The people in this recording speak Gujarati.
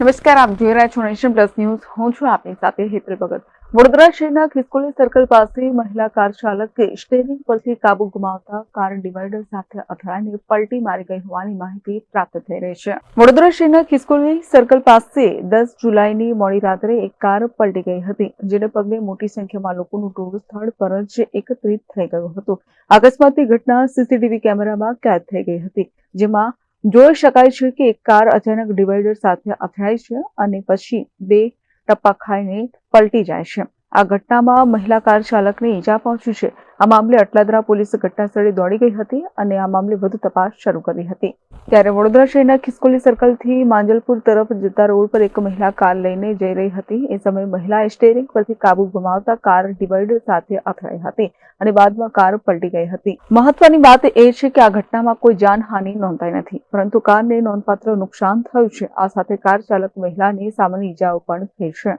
નમસ્કાર, આપ જોઈ રહ્યા છો નેશન પ્લસ ન્યૂઝ. હું છું આપની સાથે હેતલ ભગત. વડોદરા શહેરના ખિસકોલી સર્કલ પાસે મહિલા કાર ચાલકે સ્ટેરિંગ પરથી કાબુ ગુમાવતા કાર ડિવાઈડર સાથે અથડાઈને પલટી મારી ગઈ હોવાની માહિતી પ્રાપ્ત થઈ રહી છે. વડોદરા શહેરના ખિસકોલી સર્કલ પાસે દસ જુલાઈની મોડી રાત્રે એક કાર પલટી ગઈ હતી, જેને પગલે મોટી સંખ્યામાં લોકોનું ટોળું સ્થળ પર જ એકત્રિત થઈ ગયું હતું. અકસ્માતની ઘટના સીસીટીવી કેમેરામાં કેદ થઈ ગઈ હતી, જેમાં જોઈ શકાય છે કે એક કાર અચાનક ડિવાઈડર સાથે અથડાય છે અને પછી બે ટપ્પા ખાઈને પલટી જાય છે. આ ઘટનામાં મહિલા કાર ચાલકને ઈજા પહોંચી છે. આ મામલે અટલાદરા પોલીસ ઘટનાસ્થળે દોડી ગઈ હતી અને આ મામલે વધુ તપાસ શરૂ કરી હતી. ત્યારે વડોદરા શહેરના ખિસકોલી સર્કલથી માંજલપુર તરફ જતા રોડ પર એક મહિલા કાર લઈને જઈ રહી હતી. એ સમયે મહિલા સ્ટેરિંગ પરથી કાબુ ગુમાવતા કાર ડિવાઈડર સાથે અથડાઈ હતી અને બાદમાં કાર પલટી ગઈ હતી. મહત્વની વાત એ છે કે આ ઘટનામાં કોઈ જાનહાનિ નોંધાઈ નથી, પરંતુ કારને નોંધપાત્ર નુકસાન થયું છે. આ સાથે કાર ચાલક મહિલાને સામાન્ય ઈજાઓ પણ થઈ છે.